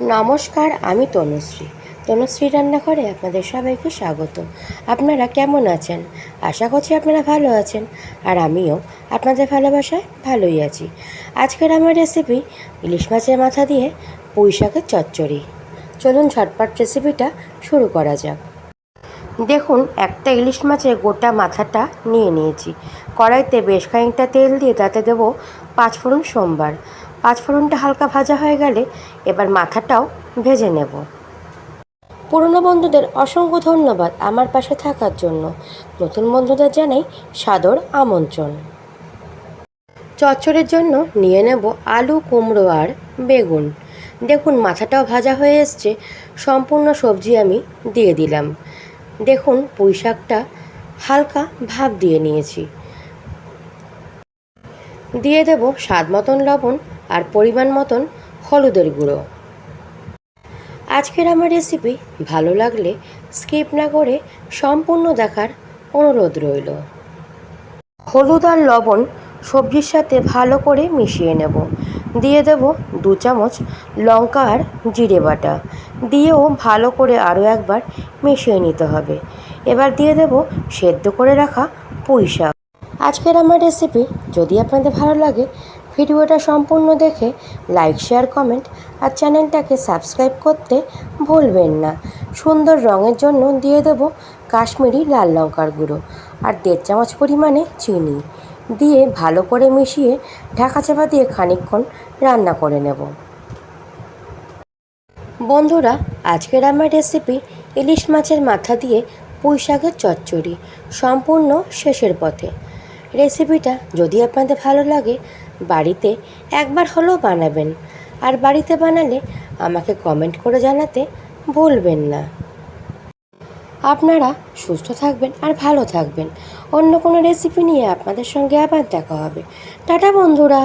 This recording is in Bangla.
নমস্কার, আমি তনুশ্রী। তনুশ্রী রান্নাঘরে আপনাদের সবাইকে স্বাগত। আপনারা কেমন আছেন? আশা করছি আপনারা ভালো আছেন, আর আমিও আপনাদের ভালোবাসায় ভালোই আছি। আজকের আমার রেসিপি ইলিশ মাছের মাথা দিয়ে পুঁই শাকের চচ্চড়ি। চলুন ঝটপট রেসিপিটা শুরু করা যাক। দেখুন, একটা ইলিশ মাছের গোটা মাথাটা নিয়ে নিয়েছি। কড়াইতে বেশ খানিকটা তেল দিয়ে তাতে দেবো পাঁচফোড়ন সোমবার। পাঁচফোড়নটা হালকা ভাজা হয়ে গেলে এবার মাথাটাও ভেজে নেব। পুরনো বন্ধুদের অসংখ্য ধন্যবাদ আমার পাশে থাকার জন্য। নতুন বন্ধুদের জানাই সাদর আমন্ত্রণ। চচ্চড়ের জন্য নিয়ে নেব আলু, কুমড়ো আর বেগুন। দেখুন মাথাটাও ভাজা হয়ে এসছে। সম্পূর্ণ সবজি আমি দিয়ে দিলাম। দেখুন পুঁই শাকটা হালকা ভাপ দিয়ে নিয়েছি। দিয়ে দেব স্বাদ মতন লবণ আর পরিমাণ মতন হলুদের গুঁড়ো। আজকের আমার রেসিপি ভালো লাগলে স্কিপ না করে সম্পূর্ণ দেখার অনুরোধ রইল। হলুদ আর লবণ সবজির সাথে ভালো করে মিশিয়ে নেব। দিয়ে দেব দু চামচ লঙ্কা আর জিরে বাটা। দিয়েও ভালো করে আরও একবার মিশিয়ে নিতে হবে। এবার দিয়ে দেব সেদ্ধ করে রাখা পুঁই শাক আজকের আমার রেসিপি যদি আপনাদের ভালো লাগে, ভিডিওটা সম্পূর্ণ দেখে লাইক শেয়ার কমেন্ট আর চ্যানেলটাকে সাবস্ক্রাইব করতে ভুলবেন না। সুন্দর রঙের জন্য দিয়ে দেব কাশ্মীরি লাল লঙ্কার গুঁড়ো আর দেড় চামচ পরিমাণে চিনি। দিয়ে ভালো করে মিশিয়ে ঢাকা চাপা দিয়ে খানিকক্ষণ রান্না করে নেব। বন্ধুরা, আজকের আমার রেসিপি ইলিশ মাছের মাথা দিয়ে পুঁই শাকের চচ্চড়ি। সম্পূর্ণ শেষের পথে। রেসিপিটা যদি আপনাদের ভালো লাগে, বাড়িতে একবার হলেও বানাবেন। আর বাড়িতে বানালে আমাকে কমেন্ট করে জানাতে ভুলবেন না। আপনারা সুস্থ থাকবেন আর ভালো থাকবেন। অন্য কোনো রেসিপি নিয়ে আপনাদের সঙ্গে আবার দেখা হবে। টাটা বন্ধুরা!